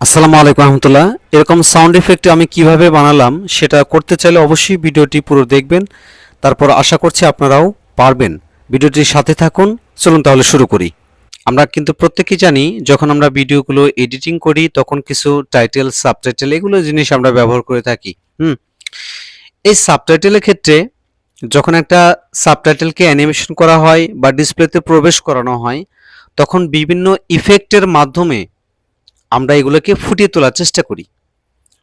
আসসালামু আলাইকুম রহমতুল্লাহ। এরকম সাউন্ড এফেক্ট আমি কীভাবে বানালাম সেটা করতে চাইলে অবশ্যই ভিডিওটি পুরো দেখবেন, তারপর আশা করছি আপনারাও পারবেন। ভিডিওটির সাথে থাকুন, চলুন তাহলে শুরু করি। আমরা কিন্তু প্রত্যেকেই জানি, যখন আমরা ভিডিওগুলো এডিটিং করি, তখন কিছু টাইটেল সাবটাইটেল এগুলো জিনিস আমরা ব্যবহার করে থাকি, হুম? এই সাবটাইটেলের ক্ষেত্রে যখন একটা সাবটাইটেলকে অ্যানিমেশন করা হয় বা ডিসপ্লেতে প্রবেশ করানো হয়, তখন বিভিন্ন ইফেক্টের মাধ্যমে আমরা এগুলোকে ফুটিয়ে তোলার চেষ্টা করি।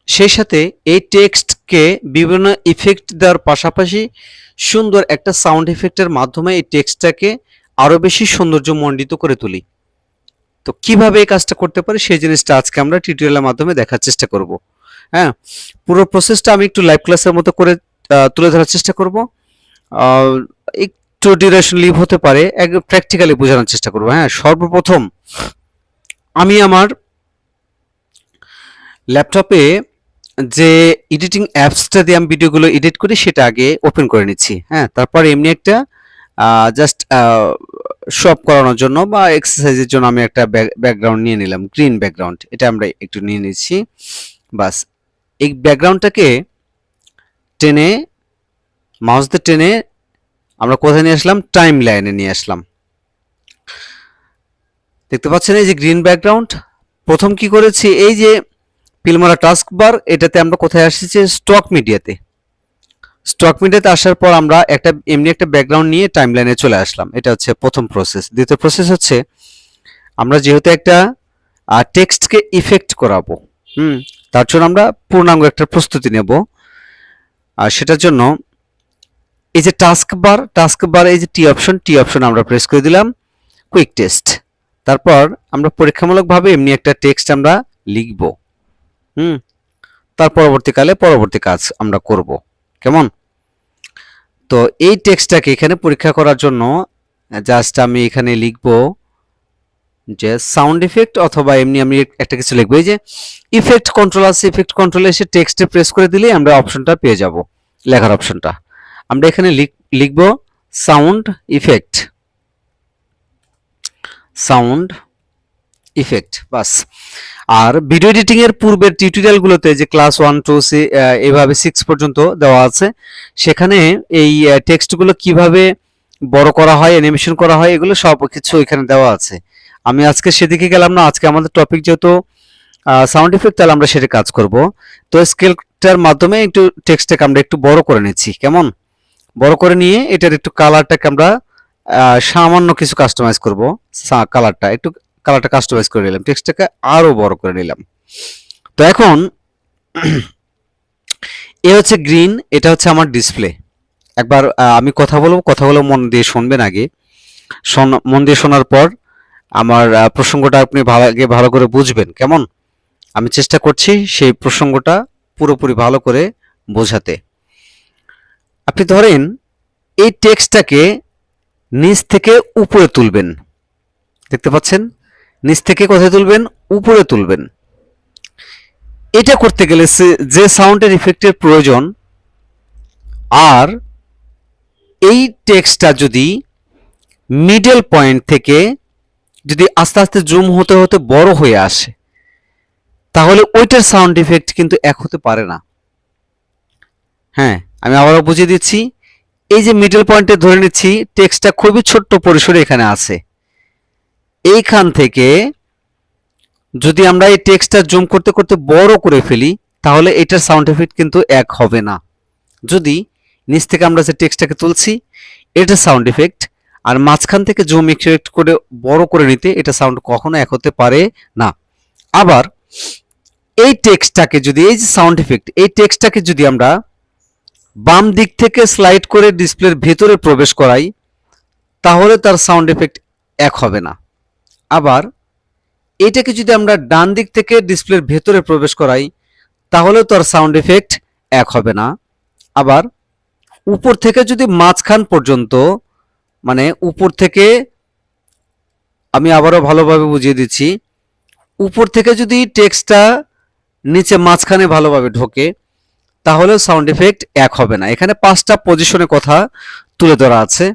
সেই সাথে এই টেক্সটকে বিভিন্ন ইফেক্ট দেওয়ার পাশাপাশি সুন্দর একটা সাউন্ড ইফেক্টের মাধ্যমে এই টেক্সটটাকে আরও বেশি সৌন্দর্যমণ্ডিত করে তুলি। তো কীভাবে এই কাজটা করতে পারি সেই জিনিসটা আজকে আমরা টিউটোরিয়ালের মাধ্যমে দেখার চেষ্টা করব। হ্যাঁ পুরো প্রসেসটা আমি একটু লাইভ ক্লাসের মতো করে তুলে ধরার চেষ্টা করব। একটু ডিউরেশন লিভ হতে পারে, এক প্র্যাকটিক্যালি বোঝানোর চেষ্টা করব। হ্যাঁ সর্বপ্রথম আমি আমার ল্যাপটপে যে এডিটিং অ্যাপসটা দিয়ে আমি ভিডিওগুলো এডিট করি, সেটা আগে ওপেন করে নিচ্ছি হ্যাঁ? তারপর এমনি একটা জাস্ট শপ করানোর জন্য বা এক্সারসাইজের জন্য আমি একটা ব্যাকগ্রাউন্ড নিয়ে নিলাম গ্রিন ব্যাকগ্রাউন্ড এটা আমরা একটু নিয়ে নিচ্ছি, বাস। এই ব্যাকগ্রাউন্ডটাকে টেনে মাউস দিয়ে টেনে আমরা কোথায় নিয়ে আসলাম? টাইম লাইনে নিয়ে আসলাম। দেখতে পাচ্ছেন এই যে গ্রিন ব্যাকগ্রাউন্ড প্রথম কি করেছি? এই যে পিলমারা টাস্ক বার, এটাতে আমরা কোথায় আসছি স্টক মিডিয়াতে। স্টক মিডিয়াতে আসার পর আমরা একটা, এমনি একটা ব্যাকগ্রাউন্ড নিয়ে টাইমলাইনে চলে আসলাম। এটা হচ্ছে প্রথম প্রসেস। দ্বিতীয় প্রসেস হচ্ছে, আমরা যেহেতু একটা টেক্সটকে ইফেক্ট করাবো, হুম, তার জন্য আমরা পূর্ণাঙ্গ একটা প্রস্তুতি নেব। আর সেটার জন্য এই যে টাস্ক বার টাস্ক বার এই যে টি অপশন টি অপশন আমরা প্রেস করে দিলাম কুইক টেস্ট তারপর আমরা পরীক্ষামূলকভাবে এমনি একটা টেক্সট আমরা লিখব। হুম। তার পরবর্তীকালে পরবর্তী কাজ আমরা করব। কেমন? তো এই টেক্সটটাকে এখানে পরীক্ষা করার জন্য জাস্ট আমি এখানে লিখব যে সাউন্ড ইফেক্ট অথবা এমনি আমি একটা কিছু লিখব। এই যে ইফেক্ট কন্ট্রোল আছে ইফেক্ট কন্ট্রোলে এসে টেক্সটে প্রেস করে দিলেই আমরা অপশনটা পেয়ে যাব, লেখার অপশনটা আমরা এখানে লিখব সাউন্ড ইফেক্ট সাউন্ড ইফেক্ট বাস। আর ভিডিও এডিটিং এর পূর্বের টিউটোরিয়ালগুলোতে যে ক্লাস ওয়ান টু এভাবে সিক্স পর্যন্ত দেওয়া আছে, সেখানে এই টেক্সটগুলো কীভাবে বড় করা হয় অ্যানিমেশন করা হয়, এগুলো সব কিছু এখানে দেওয়া আছে। আমি আজকে সেদিকে গেলাম না, আজকে আমাদের টপিক যেহেতু সাউন্ড ইফেক্ট তাহলে আমরা সেটা কাজ করব। তো স্কেলটার মাধ্যমে একটু টেক্সটটাকে আমরা একটু বড় করে নিচ্ছি, কেমন? বড় করে নিয়ে এটার একটু কালারটাকে আমরা সামান্য কিছু কাস্টমাইজ করব কালারটা একটু কালারটা কাস্টমাইজ করে নিলাম টেক্সটটাকে আরও বড় করে নিলাম। তো এখন, এ হচ্ছে গ্রিন এটা হচ্ছে আমার ডিসপ্লে একবার আমি কথা বলব কথাগুলো মন দিয়ে শুনবেন আগে। মন দিয়ে শোনার পর আমার প্রসঙ্গটা আপনি ভালো আগে ভালো করে বুঝবেন, কেমন? আমি চেষ্টা করছি সেই প্রসঙ্গটা পুরোপুরি ভালো করে বোঝাতে। আপনি ধরেন, এই টেক্সটটাকে নিচ থেকে উপরে তুলবেন। দেখতে পাচ্ছেন? নিচ থেকে কোথায় তুলবেন? উপরে তুলবেন। এটা করতে গেলে যে সাউন্ডের ইফেক্টের প্রয়োজন, আর এই টেক্সটটা যদি মিডল পয়েন্ট থেকে যদি আস্তে আস্তে জুম হতে হতে বড় হয়ে আসে, তাহলে ওইটার সাউন্ড ইফেক্ট কিন্তু এক হতে পারে না। হ্যাঁ আমি আবারও বুঝিয়ে দিচ্ছি। এই যে মিডল পয়েন্টে ধরে নিচ্ছি টেক্সটটা খুবই ছোট্ট পরিসরে এখানে আছে। এইখান থেকে যদি আমরা এই টেক্সটটা জুম করতে করতে বড় করে ফেলি, তাহলে এটার সাউন্ড এফেক্ট কিন্তু এক হবে না। যদি নিচ থেকে আমরা যে টেক্সটটাকে তুলছি এটা সাউন্ড এফেক্ট আর মাঝখান থেকে জুম ইফেক্ট করে বড় করে নিতে এটা সাউন্ড কখনো এক হতে পারে না। আবার এই টেক্সটটাকে যদি, এই যে সাউন্ড এফেক্ট এই টেক্সটটাকে যদি আমরা বাম দিক থেকে স্লাইড করে ডিসপ্লের ভেতরে প্রবেশ করাই, তাহলে তার সাউন্ড এফেক্ট এক হবে না। আবার এটাকে যদি আমরা ডান দিক থেকে ডিসপ্লের ভেতরে প্রবেশ করাই, তাহলে তো আর সাউন্ড এফেক্ট এক হবে না। আবার উপর থেকে যদি মাঝখান পর্যন্ত মানে উপর থেকে, আমি আবারও ভালোভাবে বুঝিয়ে দিচ্ছি, উপর থেকে যদি টেক্সটটা নিচে মাঝখানে ভালোভাবে ঢোকে, তাহলে সাউন্ড এফেক্ট এক হবে না। এখানে পাঁচটা পজিশনে কথা তুলে ধরা আছে।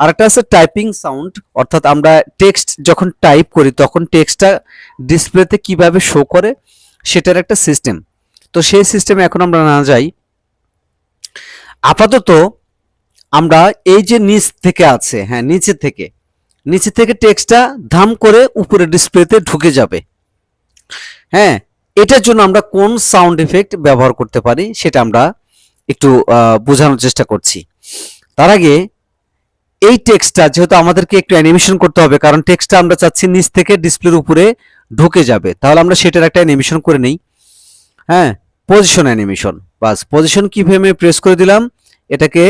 আরেকটা আছে টাইপিং সাউন্ড অর্থাৎ আমরা টেক্সট যখন টাইপ করি, তখন টেক্সটটা ডিসপ্লেতে কীভাবে শো করে, সেটার একটা সিস্টেম তো সেই সিস্টেমে এখন আমরা না যাই। আপাতত আমরা এই যে নিচ থেকে আছে হ্যাঁ নিচে থেকে নিচে থেকে টেক্সটটা ধাম করে উপরে ডিসপ্লেতে ঢুকে যাবে। হ্যাঁ এটার জন্য আমরা কোন সাউন্ড এফেক্ট ব্যবহার করতে পারি, সেটা আমরা একটু বোঝানোর চেষ্টা করছি। তার আগে এই টেক্সটটা যেহেতু আমাদেরকে একটু অ্যানিমেশন করতে হবে, কারণ টেক্সটটা আমরা চাচ্ছি নিচ থেকে ডিসপ্লের উপরে ঢুকে যাবে। তাহলে আমরা সেটার একটা অ্যানিমেশন করে নেই। হ্যাঁ পজিশন অ্যানিমেশন বাস পজিশন কি ভেবে প্রেস করে দিলাম? এটাকে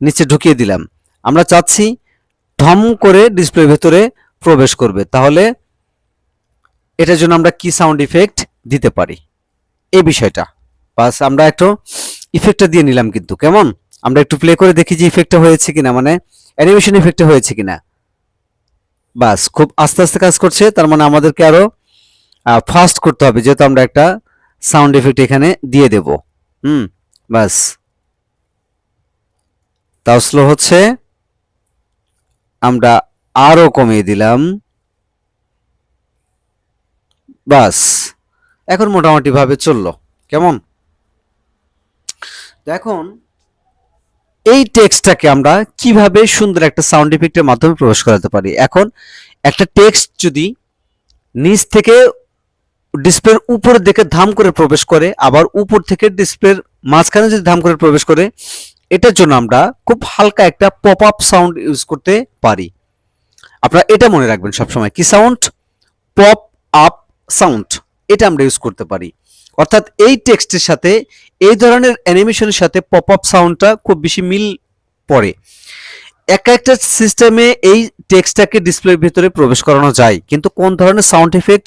নিচে ঢুকিয়ে দিলাম। আমরা চাচ্ছি ঢম করে ডিসপ্লের ভেতরে প্রবেশ করবে। তাহলে এটার জন্য আমরা কি সাউন্ড ইফেক্ট দিতে পারি? এই বিষয়টা। বাস, আমরা একটু ইফেক্টটা দিয়ে নিলাম কিন্তু। কেমন? আমরা একটু প্লে করে দেখি যে ইফেক্টটা হয়েছে কিনা। মানে অ্যানিমেশন ইফেক্টে হয়েছে কিনা? বাস, খুব আস্তে আস্তে কাজ করছে, তার মানে আমাদেরকে আরও ফাস্ট করতে হবে, যেহেতু আমরা একটা সাউন্ড এফেক্ট এখানে দিয়ে দেব। হুম, বাস। তাও স্লো হচ্ছে। আমরা আরও কমিয়ে দিলাম। বাস, এখন মোটামুটি ভাবে চলল। কেমন? এখন এই টেক্সটটাকে আমরা কীভাবে সুন্দর একটা সাউন্ড ইফেক্টের মাধ্যমে প্রবেশ করাতে পারি? এখন একটা টেক্সট যদি নিচ থেকে ডিসপ্লের উপরের দিকে ধাম করে প্রবেশ করে, আবার উপর থেকে ডিসপ্লের মাঝখানে যদি ধাম করে প্রবেশ করে, এটার জন্য আমরা খুব হালকা একটা পপ আপ সাউন্ড ইউজ করতে পারি। আপনারা এটা মনে রাখবেন সবসময়, কি সাউন্ড পপ আপ সাউন্ড এটা আমরা ইউজ করতে পারি। অর্থাৎ এই টেক্সটের সাথে এই ধরনের অ্যানিমেশনের সাথে পপ আপ সাউন্ডটা খুব বেশি মিল পড়ে। এক একটা সিস্টেমে এই টেক্সটটাকে ডিসপ্লের ভিতরে প্রবেশ করানো যায়, কিন্তু কোন ধরনের সাউন্ড এফেক্ট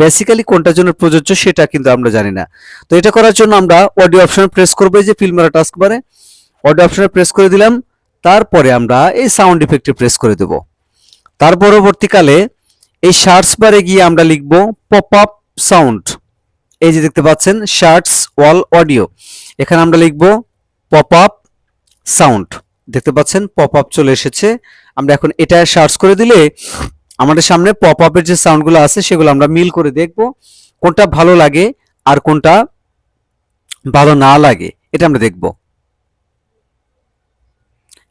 বেসিক্যালি কোনটার জন্য প্রযোজ্য সেটা কিন্তু আমরা জানি না। তো এটা করার জন্য আমরা অডিও অপশনে প্রেস করব যে ফিল্মারা টাস্ক বারে অডিও অপশনে প্রেস করে দিলাম, তারপরে আমরা এই সাউন্ড ইফেক্টে প্রেস করে দেব। তার পরবর্তীকালে এই সার্চ বারে গিয়ে আমরা লিখব পপ আপ সাউন্ড এই যে দেখতে পাচ্ছেন শার্টস ওয়াল অডিও এখানে আমরা লিখব পপ আপ সাউন্ড দেখতে পাচ্ছেন পপ আপ চলে এসেছে। আমরা এখন এটা সার্চ করে দিলে আমাদের সামনে পপ আপের যে সাউন্ডগুলো আছে, সেগুলো আমরা মিল করে দেখব কোনটা ভালো লাগে আর কোনটা ভালো না লাগে। এটা আমরা দেখব।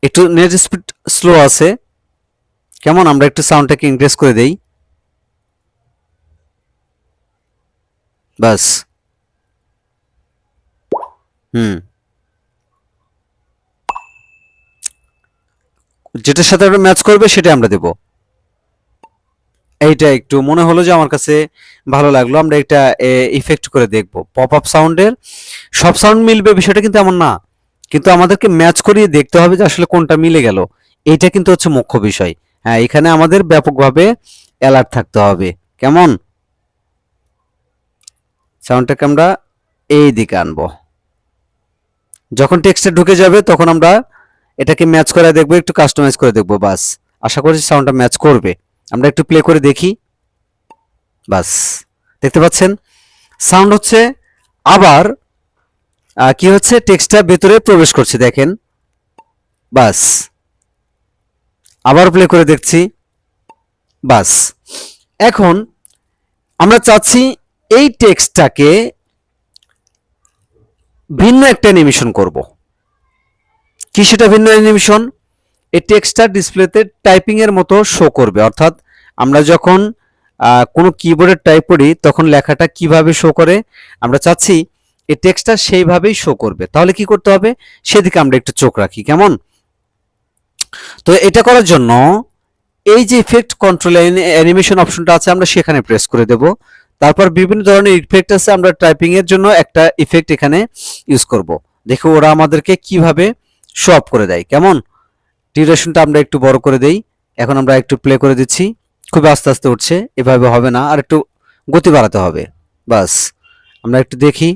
একটু নেট স্পিড স্লো আছে। কেমন? আমরা একটু সাউন্ডটাকে ইনক্রিজ করে দেই। বাস। হুম। যেটার সাথে আমরা ম্যাচ করবে সেটা আমরা দেব। এইটা একটু মনে হলো যে আমার কাছে ভালো লাগল। আমরা একটা ইফেক্ট করে দেখব। পপ আপ সাউন্ডের সব সাউন্ড মিলবে বিষয়টা কিন্তু এমন না। কিন্তু আমাদেরকে ম্যাচ করিয়ে দেখতে হবে যে আসলে কোনটা মিলে গেল। এইটা কিন্তু হচ্ছে মুখ্য বিষয়। হ্যাঁ এখানে আমাদের ব্যাপকভাবে অ্যালার্ট থাকতে হবে। কেমন? সাউন্ডটাকে আমরা এই দিকে আনব। যখন টেক্সটে ঢুকে যাবে, তখন আমরা এটাকে ম্যাচ করে দেখব, একটু কাস্টমাইজ করে দেখব, বাস। আশা করছি সাউন্ডটা ম্যাচ করবে। আমরা একটু প্লে করে দেখি। বাস। দেখতে পাচ্ছেন? সাউন্ড হচ্ছে আবার কি হচ্ছে? টেক্সটটা ভেতরে প্রবেশ করছে, দেখেন। বাস। আবার প্লে করে দেখছি। বাস। এখন আমরা চাচ্ছি এই টেক্সটটাকে ভিন্ন একটা অ্যানিমেশন করব। কি সেটা ভিন্ন অ্যানিমেশন এই টেক্সটটা ডিসপ্লেতে টাইপিং এর মতো শো করবে। অর্থাৎ আমরা যখন কোনো কিবোর্ডে টাইপ করি, তখন লেখাটা কীভাবে শো করে? আমরা চাচ্ছি এই টেক্সটটা সেইভাবেই শো করবে। তাহলে কি করতে হবে? সেদিকে আমরা একটু চোখ রাখি, কেমন? তো এটা করার জন্য এই যে ইফেক্ট কন্ট্রোল অ্যানিমেশন অপশনটা আছে, আমরা সেখানে প্রেস করে দেব। তারপর বিভিন্ন ধরনের ইফেক্ট আছে, আমরা টাইপিং এর জন্য একটা ইফেক্ট এখানে ইউজ করব। দেখো, ওরা আমাদেরকে কীভাবে শো করে দেয়, কেমন? ডিউরেশনটা আমরা একটু বড় করে দেই। এখন আমরা একটু প্লে করে দিচ্ছি। খুব আস্তে আস্তে উঠছে, এভাবে হবে না, আর একটু গতি বাড়াতে হবে, বাস। আমরা একটু দেখি।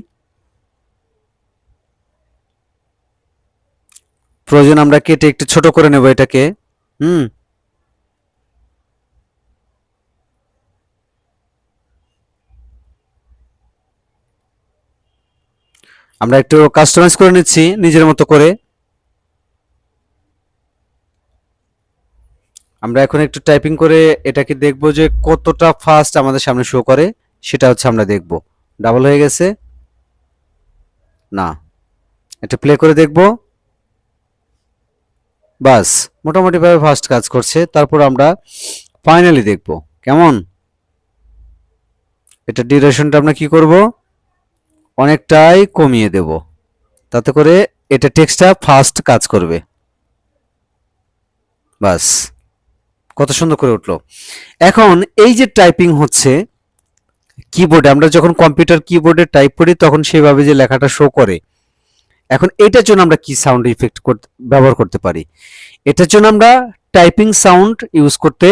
প্রয়োজন আমরা কেটে একটু ছোট করে নেব এটাকে, হুম? আমরা একটু কাস্টমাইজ করে নিচ্ছি, নিজের মতো করে। আমরা এখন একটু টাইপিং করে এটাকে দেখব যে কতটা ফাস্ট আমাদের সামনে শো করে, সেটা হচ্ছে আমরা দেখব। ডাবল হয়ে গেছে? না। এটা প্লে করে দেখব। বাস, মোটামুটিভাবে ফার্স্ট কাজ করছে। তারপর আমরা ফাইনালি দেখব। কেমন? এটা ডিউরেশনটা আমরা কি করব? অনেকটাই কমিয়ে দেব। তাতে করে এটা টেক্সটটা ফাস্ট কাজ করবে। বাস, কত সুন্দর করে উঠল। এখন এই যে টাইপিং হচ্ছে কিবোর্ডে আমরা যখন কম্পিউটার কিবোর্ডে টাইপ করি, তখন সেভাবে যে লেখাটা শো করে, এখন এটার জন্য আমরা কি সাউন্ড ইফেক্ট ব্যবহার করতে পারি? এটার জন্য আমরা টাইপিং সাউন্ড ইউজ করতে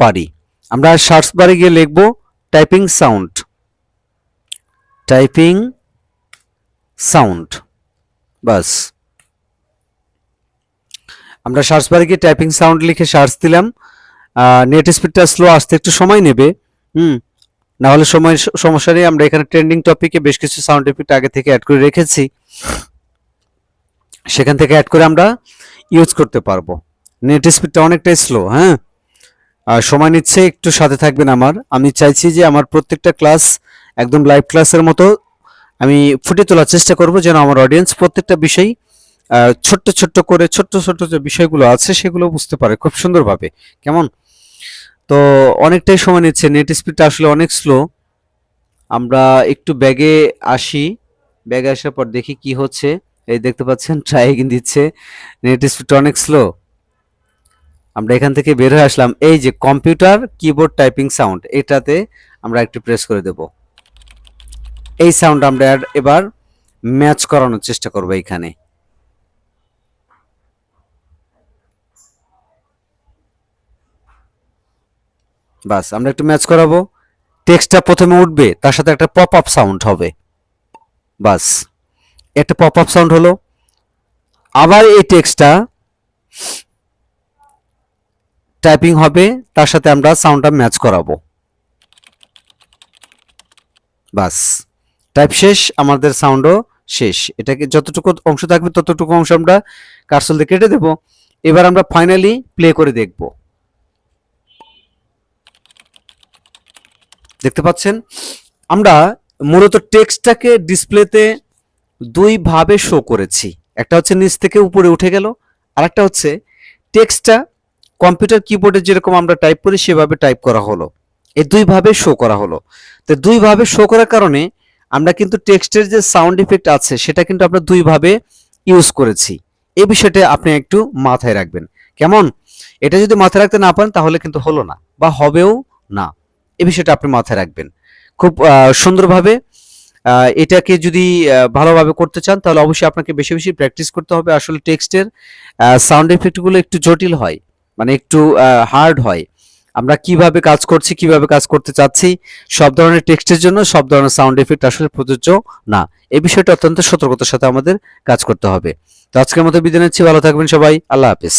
পারি। আমরা সার্চ বারে গিয়ে লিখব টাইপিং সাউন্ড টাইপিং সাউন্ড, বাস। আমরা সার্চ বারে গিয়ে টাইপিং সাউন্ড লিখে সার্চ দিলাম। নেট স্পিডটা স্লো আসতে একটু সময় নেবে, হুম? না হলে সময়, সমস্যা নেই, আমরা এখানে ট্রেন্ডিং টপিকে বেশ কিছু সাউন্ড এফেক্ট আগে থেকে অ্যাড করে রেখেছি। সেখান থেকে অ্যাড করে আমরা ইউজ করতে পারব। নেট স্পিডটা অনেকটাই স্লো হ্যাঁ? আর সময় নিচ্ছে, একটু সাথে থাকবেন আমার। আমি চাইছি যে আমার প্রত্যেকটা ক্লাস একদম লাইভ ক্লাসের মতো আমি ফুটে তোলার চেষ্টা করব যেন আমার অডিয়েন্স প্রত্যেকটা বিষয় ছোট্ট ছোট্ট করে, ছোট্ট ছোট্ট যে বিষয়গুলো আছে সেগুলো বুঝতে পারে খুব সুন্দরভাবে। কেমন? তো অনেকটাই সময় নিচ্ছে নেট স্পিডটা আসলে অনেক স্লো আমরা একটু ব্যাগে আসি। ব্যাগে আসার পর দেখি কি হচ্ছে। এই দেখতে পাচ্ছেন ট্রাইকিং দিচ্ছে। নেট স্পিডটা অনেক স্লো আমরা এখান থেকে বের হয়ে আসলাম। এই যে কম্পিউটার কিবোর্ড টাইপিং সাউন্ড এটাতে আমরা একটু প্রেস করে দেব। এই সাউন্ড আমরা এবার ম্যাচ করানোর চেষ্টা করব এইখানে বাস, আমরা একটু ম্যাচ করাবো। টেক্সটটা প্রথমে উঠবে, তার সাথে একটা পপ আপ সাউন্ড হবে। বাস, একটা পপ আপ সাউন্ড হলো, আবার এই টেক্সটটা টাইপিং হবে, তার সাথে আমরা সাউন্ডটা ম্যাচ করাবো। বাস। টাইপ শেষ, আমাদের সাউন্ডও শেষ। এটাকে যতটুকু অংশ থাকবে, ততটুকু অংশ আমরা কারসল দিয়ে কেটে দেব। এবার আমরা ফাইনালি প্লে করে দেখব। দেখতে পাচ্ছেন? আমরা মূলত টেক্সটটাকে ডিসপ্লেতে দুই ভাবে শো করেছি। একটা হচ্ছে নিচ থেকে উপরে উঠে গেল আর একটা হচ্ছে টেক্সটটা কম্পিউটার কিবোর্ডে যেরকম আমরা টাইপ করি, সেভাবে টাইপ করা হলো। এই দুইভাবে শো করা হলো। তো দুইভাবে শো করার কারণে আমরা কিন্তু টেক্সটের যে সাউন্ড ইফেক্ট আছে, সেটা কিন্তু আমরা দুইভাবে ইউজ করেছি। এই বিষয়টা আপনি একটু মাথায় রাখবেন। কেমন? এটা যদি মাথায় রাখতে না পারেন, তাহলে কিন্তু হলো না, বা হবেও না। এই বিষয়টা আপনি মাথায় রাখবেন। খুব সুন্দরভাবে এটাকে যদি ভালোভাবে করতে চান, তাহলে অবশ্যই আপনাকে বেশি বেশি প্র্যাকটিস করতে হবে। আসলে টেক্সটের সাউন্ড এফেক্টগুলো একটু জটিল হয় মানে একটু হার্ড হয়। আমরা কীভাবে কাজ করছি, কীভাবে কাজ করতে চাচ্ছি, সব ধরনের টেক্সটের জন্য, সব ধরনের সাউন্ড এফেক্ট আসলে প্রযোজ্য না। এই বিষয়টা অত্যন্ত সতর্কতার সাথে আমাদের কাজ করতে হবে। তো আজকের মতো বিদায় নিচ্ছি, ভালো থাকবেন সবাই, আল্লাহ হাফিজ।